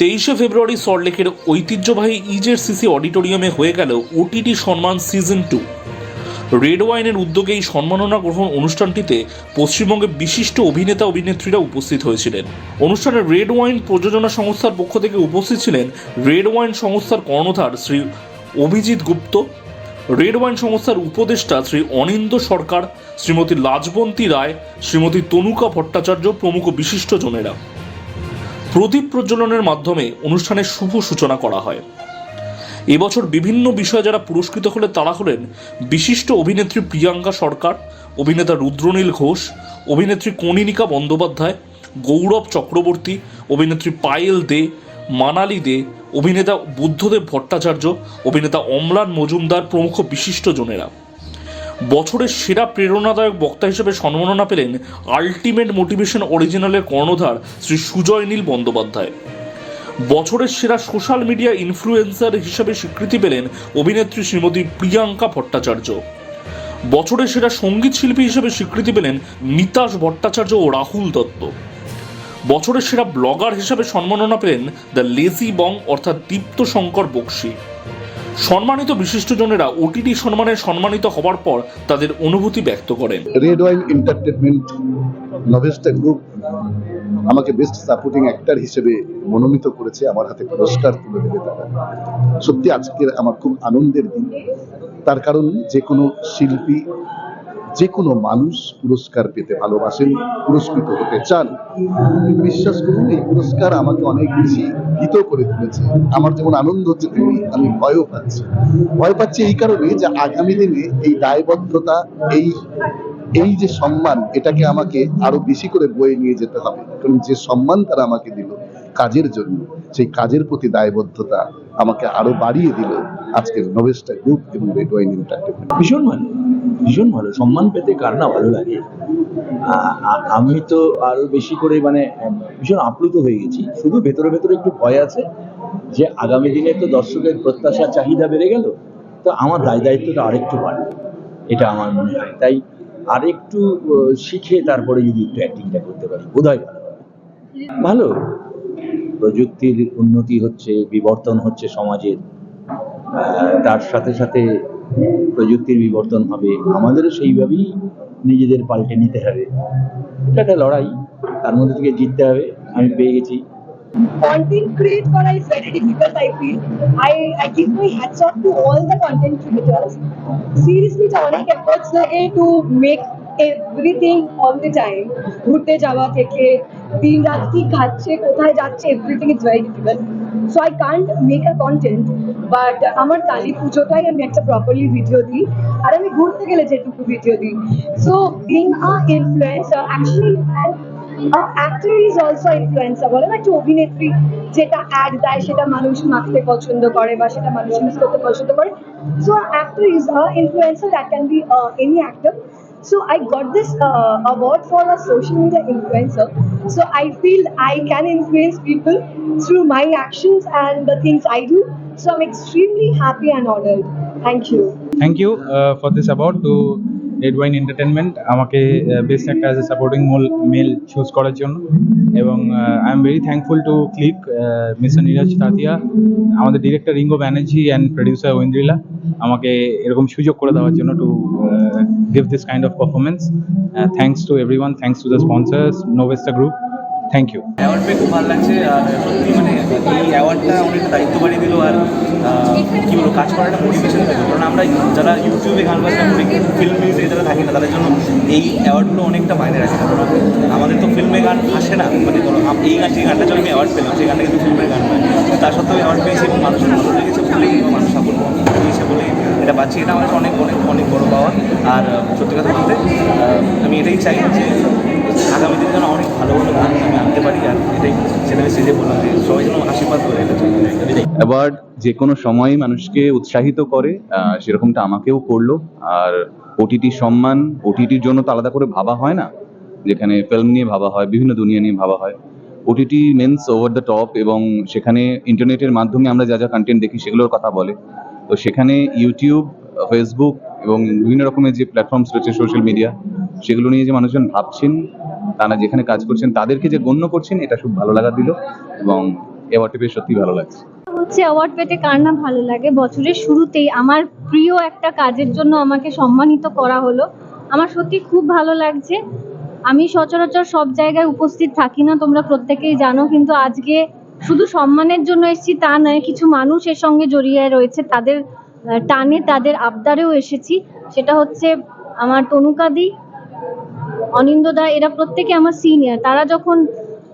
তেইশে ফেব্রুয়ারি সল্টলেকের ঐতিহ্যবাহী ইজের সিসি অডিটোরিয়ামে হয়ে গেল ওটিটি সম্মান সিজন টু। রেড ওয়াইনের উদ্যোগে এই সম্মাননা গ্রহণ অনুষ্ঠানটিতে পশ্চিমবঙ্গের বিশিষ্ট অভিনেতা অভিনেত্রীরা উপস্থিত হয়েছিলেন। অনুষ্ঠানে রেড ওয়াইন প্রযোজনা সংস্থার পক্ষ থেকে উপস্থিত ছিলেন রেড ওয়াইন সংস্থার কর্ণধার শ্রী অভিজিৎ গুপ্ত, রেড ওয়াইন সংস্থার উপদেষ্টা শ্রী অনিন্দ সরকার, শ্রীমতী লাজবন্তী রায়, শ্রীমতী তনুকা ভট্টাচার্য প্রমুখ বিশিষ্টজনেরা প্রদীপ প্রজ্বলনের মাধ্যমে অনুষ্ঠানের শুভ সূচনা করা হয়। এবছর বিভিন্ন বিষয়ে যারা পুরস্কৃত হলে তারা হলেন বিশিষ্ট অভিনেত্রী প্রিয়াঙ্কা সরকার, অভিনেতা রুদ্রনীল ঘোষ, অভিনেত্রী কনিনিকা বন্দ্যোপাধ্যায়, গৌরব চক্রবর্তী, অভিনেত্রী পায়েল দে, মানালি দে, অভিনেতা বুদ্ধদেব ভট্টাচার্য, অভিনেতা অম্লান মজুমদার প্রমুখ বিশিষ্টজনেরা বছরের সেরা প্রেরণাদায়ক বক্তা হিসেবে সম্মাননা পেলেন আলটিমেট মোটিভেশন অরিজিনালের কর্ণধার শ্রী সুজয় নীল বন্দ্যোপাধ্যায়। বছরের সেরা সোশ্যাল মিডিয়া ইনফ্লুয়েন্সার হিসেবে স্বীকৃতি পেলেন অভিনেত্রী শ্রীমতী প্রিয়াঙ্কা ভট্টাচার্য। বছরের সেরা সংগীত শিল্পী হিসেবে স্বীকৃতি পেলেন নিতাশ ভট্টাচার্য ও রাহুল দত্ত। বছরের সেরা ব্লগার হিসেবে সম্মাননা পেলেন দ্য লেজি বং অর্থাৎ দীপ্ত শঙ্কর বক্সি। সম্মানিত বিশিষ্টজনেরা ওটিটি সম্মানে সম্মানিত হবার পর তাদের অনুভূতি ব্যক্ত করেন। Red Wine Entertainment Novesta group আমাকে বেস্ট সাপোর্টিং অ্যাক্টর হিসেবে মনোনীত করেছে, আমার হাতে পুরস্কার তুলে দেবে তারা। সত্যি আজকের আমার খুব আনন্দের দিন। তার কারণ যে কোনো শিল্পী যে কোনো মানুষ পুরস্কার পেতে ভালোবাসেন, পুরস্কৃত হতে চান। বিশ্বাস করুন, এই পুরস্কার আমাকে অনেক বেশি ভীত করে তুলেছে। আমার যেমন আনন্দ হচ্ছে, তেমনি আমি ভয়ও পাচ্ছি। ভয় পাচ্ছি এই কারণে যে আগামী দিনে এই দায়বদ্ধতা, এই এই যে সম্মান, এটাকে আমাকে আরও বেশি করে বয়ে নিয়ে যেতে হবে। কারণ যে সম্মান তারা আমাকে দিল কাজের জন্য, সেই কাজের প্রতি দায়বদ্ধতা আমাকে আরও বাড়িয়ে দিল আজকের নভেস্টা গ্রুপ এবং রেড ওয়াইন ভীষণ ভালো। ভীষণ ভালো, সম্মান পেতে কার না ভালো লাগে? আমি তো আরও বেশি করে মানে ভীষণ আপ্লুত হয়ে গেছি। শুধু ভেতরে ভেতরে একটু ভয় আছে যে আগামী দিনে তো দর্শকের প্রত্যাশা, চাহিদা বেড়ে গেল, তো আমার দায়, দায়িত্বটা আরেকটু বাড়বে। এটা আমার মনে হয়। তাই আরেকটু শিখে তারপরে যদি একটু অ্যাক্টিংটা করতে পারি, বোধহয় ভালো ভালো। প্রযুক্তির উন্নতি হচ্ছে, বিবর্তন হচ্ছে সমাজের। তার সাথে সাথে প্রযুক্তির বিবর্তন হবে আমাদেরও সেইভাবেই নিজেদের পাল্টে নিতে হবে এটা একটা লড়াই তার মধ্যে থেকে জিততে হবে আমি পেয়ে গেছি content create করা is very difficult I feel I I give my hats off to all the content creators seriously এটা অনেক efforts to make everything all the time. ঘুরতে যাওয়া থেকে দিন রাত কি খাচ্ছে, কোথায় যাচ্ছে, everything is very difficult. So I can't make a content, but আমার কালী পুজোটাই আমি একটা প্রপারলি ভিডিও দিই। আর আমি ঘুরতে গেলে যেটুকু ভিডিও দিই। So being a influencer, actually actor is also influencer বলে না, একটা অভিনেত্রী যেটা অ্যাড দেয়, সেটা মানুষ মাখতে পছন্দ করে বা সেটা মানুষ ইউজ করতে পছন্দ করে। So actor is a influencer that can be any actor So I got this uh, award for a social media influencer. So I feel I can influence people through my actions and the things I do. So I'm extremely happy and honored. Thank you. Thank you uh, for this award to Red Wine Entertainment আমাকে best একটা as a supporting role choose করার জন্য। এবং I am very thankful to click mister Niraj Tatia আমাদের director Ringo Banerjee and producer Aindrila আমাকে এরকম সুযোগ করে দেওয়ার জন্য to give this kind of performance thanks to everyone thanks to the sponsors Novesta group thank you award পেয়ে খুব ভালো লাগছে, আর সত্যি মানে এই অ্যাওয়ার্ডটা অনেক দায়িত্ব বাড়িয়ে দিল, আর কি বলব, কাজ করার একটা মোটিভেশন পেল কারণ আমরা যারা ইউটিউবে গান বাজনা করি ফিল্ম মিউজিকে যারা থাকি না, তাদের জন্য এই অ্যাওয়ার্ডগুলো অনেকটা মাইনে রাখে। কারণ আমাদের তো ফিল্মে গান আসে না মানে আম- এই গান যে গানটা জন্য আমি অ্যাওয়ার্ড পেলাম, সেই গানটা কিন্তু ফিল্মের গান নয়। তার সত্ত্বেও অ্যাওয়ার্ড পেয়েছি এবং মানুষের ভালো লেগেছে বলেই মানুষ সাপোর্ট দিয়েছে বলেই এটা পাচ্ছি। এটা আমার অনেক অনেক অনেক বড় পাওয়া। আর, সত্যি কথা বলতে আমি এটাই চাই যে আগামী দিনে যেন অনেক ভালো ভালো গান আমি আনতে পারি আর এটাই সেটাকে সেজে বললাম যে সবাই যেন আশীর্বাদ করে অ্যাওয়ার্ড যে কোনো সময় মানুষকে উৎসাহিত করে সেরকমটা আমাকেও করল। আর ওটিটি সম্মান ওটিটির জন্য তো আলাদা করে ভাবা হয় না। যেখানে ফিল্ম নিয়ে ভাবা হয়, বিভিন্ন দুনিয়া নিয়ে ভাবা হয়। OTT means over the top এবং সেখানে ইন্টারনেটের মাধ্যমে আমরা যা যা কন্টেন্ট দেখি সেগুলোর কথা বলে। তো সেখানে ইউটিউব ফেসবুক এবং বিভিন্ন রকমের যে প্ল্যাটফর্মস রয়েছে সোশ্যাল মিডিয়া সেগুলো নিয়ে যে মানুষজন ভাবছেন, তারা যেখানে কাজ করছেন, তাদেরকে যে গণ্য করছেন, এটা খুব ভালো লাগা দিল এবং অ্যাওয়ার্ডটি পেয়ে সত্যি ভালো লাগছে। হচ্ছে অ্যাওয়ার্ড পেতে কার না ভালো লাগে? বছরের শুরুতেই আমার প্রিয় একটা কাজের জন্য আমাকে সম্মানিত করা হলো। আমার সত্যি খুব ভালো লাগছে। আমি সচরাচর সব জায়গায় উপস্থিত থাকি না, তোমরা প্রত্যেকেই জানো, কিন্তু আজকে শুধু সম্মানের জন্য এসেছি তা নয়, কিছু মানুষ এর সঙ্গে জড়িয়ে রয়েছে, তাদের টানে, তাদের আবদারেও এসেছি। সেটা হচ্ছে আমার তনুকাদি অনিন্দদা এরা প্রত্যেকে আমার সিনিয়র তারা যখন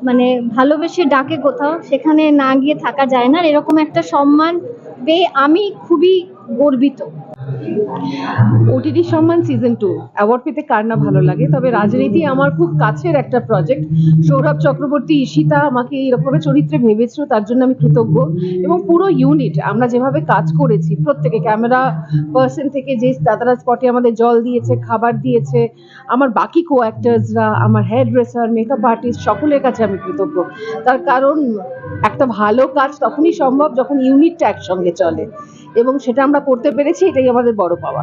মানে ভালোবেসে ডাকে কোথাও, সেখানে না গিয়ে থাকা যায় না। এরকম একটা সম্মান পেয়ে আমি খুবই গর্বিত। ওটিটি সম্মান সিজন টু অ্যাওয়ার্ড পেতে কার না ভালো লাগে? তবে রাজনীতি আমার খুব কাছের একটা প্রজেক্ট সৌরভ চক্রবর্তী, ঈশিতা আমাকে এইরকমের চরিত্রে ভেবেছিল, তার জন্য আমি কৃতজ্ঞ। এবং পুরো ইউনিট আমরা যেভাবে কাজ করেছি, প্রত্যেকে ক্যামেরা পার্সন থেকে যে দাদারা স্পটে আমাদের জল দিয়েছে, খাবার দিয়েছে, আমার বাকি কো অ্যাক্টার্সরা আমার হেয়ার ড্রেসার মেকআপ আর্টিস্ট সকলের কাছে আমি কৃতজ্ঞ। তার কারণ, একটা ভালো কাজ তখনই সম্ভব যখন ইউনিটটা একসঙ্গে চলে। এবং সেটা আমরা করতে পেরেছি, এটাই আমাদের বড় পাওয়া।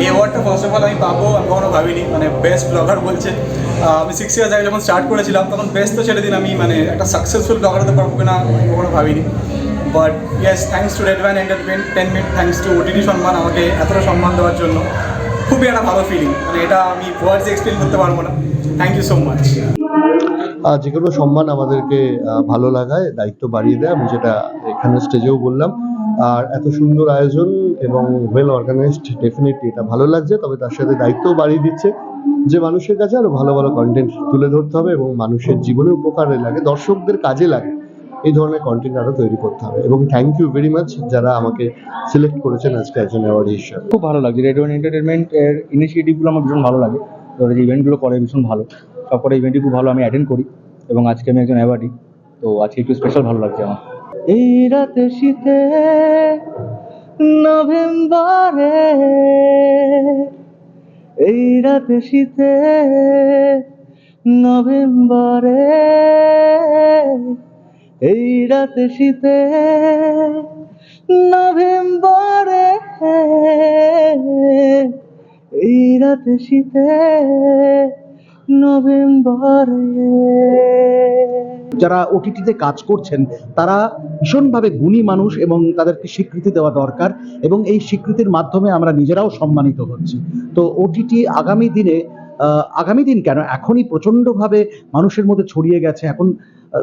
এই অ্যাওয়ার্ডটা ফার্স্ট অফ অল আমি পাবো আমি কখনো ভাবিনি মানে বেস্ট ব্লগার বলছে। আহ, আমি সিক্স ইয়ার্স আগে যখন স্টার্ট করেছিলাম তখন বেস্ট তো ছেড়ে দিন আমি মানে একটা সাকসেসফুল ব্লগার হতে পারব কিনা আমি কখনো ভাবিনি। But yes thanks to Red Wine Entertainment thanks to OTT সম্মান আমাকে এতটা সম্মান দেওয়ার জন্য। খুবই একটা ভালো ফিলিং মানে এটা আমি ওয়ার্ডস এক্সপ্লেন করতে পারব না। থ্যাংক ইউ সো মাচ যে কোনো সম্মান আমাদেরকে আহ, ভালো লাগায় দায়িত্ব বাড়িয়ে দেয় আমি যেটা এখানে স্টেজেও বললাম। আর এত সুন্দর আয়োজন এবং ওয়েল অর্গানাইজড ডেফিনেটলি এটা ভালো লাগছে, তবে তার সাথে দায়িত্বও বাড়িয়ে দিচ্ছে যে মানুষের কাছে আরও ভালো ভালো কন্টেন্ট তুলে ধরতে হবে এবং মানুষের জীবনে উপকারে লাগে, দর্শকদের কাজে লাগে, এই ধরনের কন্টেন্ট আরও তৈরি করতে হবে এবং থ্যাংক ইউ ভেরি মাচ যারা আমাকে সিলেক্ট করেছেন আজকে একজন অ্যাওয়ার্ড হিসাবে। খুব ভালো লাগছে রেড ওয়ান এন্টারটেনমেন্ট এর ইনিশিয়েটিভগুলো আমার ভীষণ ভালো লাগে ওরা যে ইভেন্টগুলো করে ভীষণ ভালো, সবকটা ইভেন্টই খুব ভালো আমি অ্যাটেন্ড করি এবং আজকে আমি একজন অ্যাওয়ার্ডই তো আজকে একটু স্পেশাল ভালো লাগছে আমার। এই রাতে শীতে নভেম্বরে, এই রাতে শীতে নভেম্বরে, এই রাতে শীতে নভেম্বরে, এই রাতে শীতে যারা ওটিটিতে কাজ করছেন, তারা ভীষণভাবে গুণী মানুষ এবং তাদেরকে স্বীকৃতি দেওয়া দরকার এবং এই স্বীকৃতির মাধ্যমে আমরা নিজেরাও সম্মানিত হচ্ছি। তো ওটিটি আগামী দিনে আগামী দিন কেন? এখনই প্রচণ্ডভাবে মানুষের মধ্যে ছড়িয়ে গেছে। এখন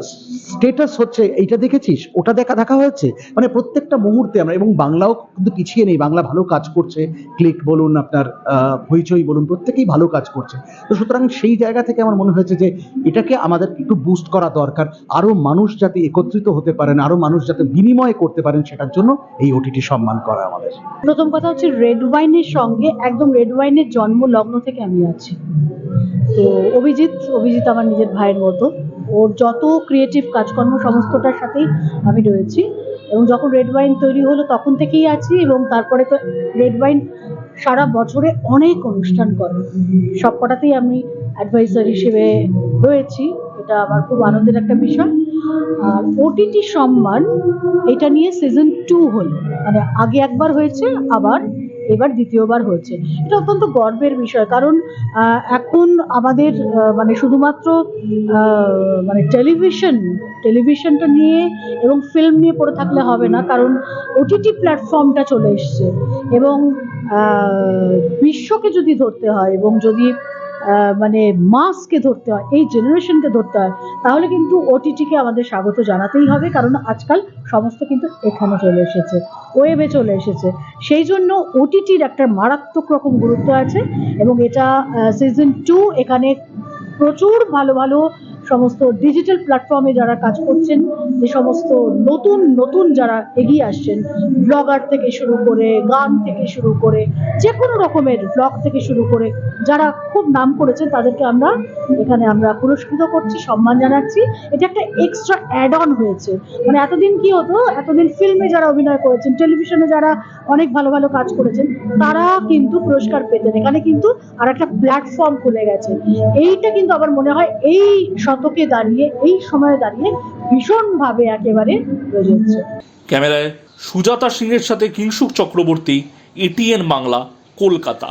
স্টেটাস হচ্ছে, এইটা দেখেছিস? ওটা দেখা দেখা হয়েছে? মানে প্রত্যেকটা মুহূর্তে আমরা, এবং বাংলাও কিন্তু পিছিয়ে নেই, বাংলা ভালো কাজ করছে। ক্লিক বলুন আপনার হইচই বলুন, প্রত্যেকেই ভালো কাজ করছে। তো সুতরাং সেই জায়গা থেকে আমার মনে হয়েছে যে, এটাকে আমাদের একটু বুস্ট করা দরকার। আরও মানুষ যাতে একত্রিত হতে পারেন, আরও মানুষ যাতে বিনিময় করতে পারেন, সেটার জন্য এই ওটিটি সম্মান করা আমাদের। প্রথম কথা হচ্ছে রেড ওয়াইনের সঙ্গে একদম রেড ওয়াইনের জন্ম লগ্ন থেকে আমি আছি। তো অভিজিৎ অভিজিৎ আমার নিজের ভাইয়ের মতো। ওর যত ক্রিয়েটিভ কাজকর্ম সমস্তটার সাথেই আমি রয়েছি। এবং যখন রেড ওয়াইন তৈরি হলো তখন থেকেই আছি এবং তারপরে তো রেড ওয়াইন সারা বছরে অনেক অনুষ্ঠান করে। সবকটাতেই আমি অ্যাডভাইসার হিসেবে রয়েছি। এটা আমার খুব আনন্দের একটা বিষয়। আর ওটিটি সম্মান এটা নিয়ে সিজন টু হলো। মানে আগে একবার হয়েছে, আবার এবার দ্বিতীয়বার হয়েছে। এটা অত্যন্ত গর্বের বিষয়, কারণ এখন আমাদের মানে শুধুমাত্র মানে টেলিভিশন, টেলিভিশনটা নিয়ে এবং ফিল্ম নিয়ে পড়ে থাকলে হবে না, কারণ ওটিটি প্ল্যাটফর্মটা চলে এসছে। এবং বিশ্বকে যদি ধরতে হয় এবং যদি মানে মাসকে ধরতে হয়, এই জেনারেশনকে ধরতে হয়, তাহলে কিন্তু ওটিটিকে আমাদের স্বাগত জানাতেই হবে, কারণ আজকাল সমস্ত কিন্তু এখানে চলে এসেছে ওয়েবে চলে এসেছে। সেই জন্য ওটিটির একটা মারাত্মক রকম গুরুত্ব আছে এবং এটা সিজন টু এখানে প্রচুর ভালো ভালো সমস্ত ডিজিটাল প্ল্যাটফর্মে যারা কাজ করছেন, যে সমস্ত নতুন নতুন যারা এগিয়ে আসছেন ব্লগার থেকে শুরু করে, গান থেকে শুরু করে, যে কোনো রকমের ব্লগ থেকে শুরু করে, যারা খুব নাম করেছেন, তাদেরকে আমরা এখানে আমরা পুরস্কৃত করছি, সম্মান জানাচ্ছি। এটা একটা এক্সট্রা অ্যাড অন হয়েছে। মানে এতদিন কি হতো, এতদিন ফিল্মে যারা অভিনয় করেছেন টেলিভিশনে যারা অনেক ভালো ভালো কাজ করেছেন, তারা কিন্তু পুরস্কার পেতেন। এখানে কিন্তু আর একটা প্ল্যাটফর্ম খুলে গেছে। এইটা কিন্তু আমার মনে হয় এই শতকে দাঁড়িয়ে, এই সময়ে দাঁড়িয়ে ভীষণভাবে একেবারে ক্যামেরায় সুজাতা সিংয়ের সাথে কিংসুক চক্রবর্তী এটিএন বাংলা, কলকাতা।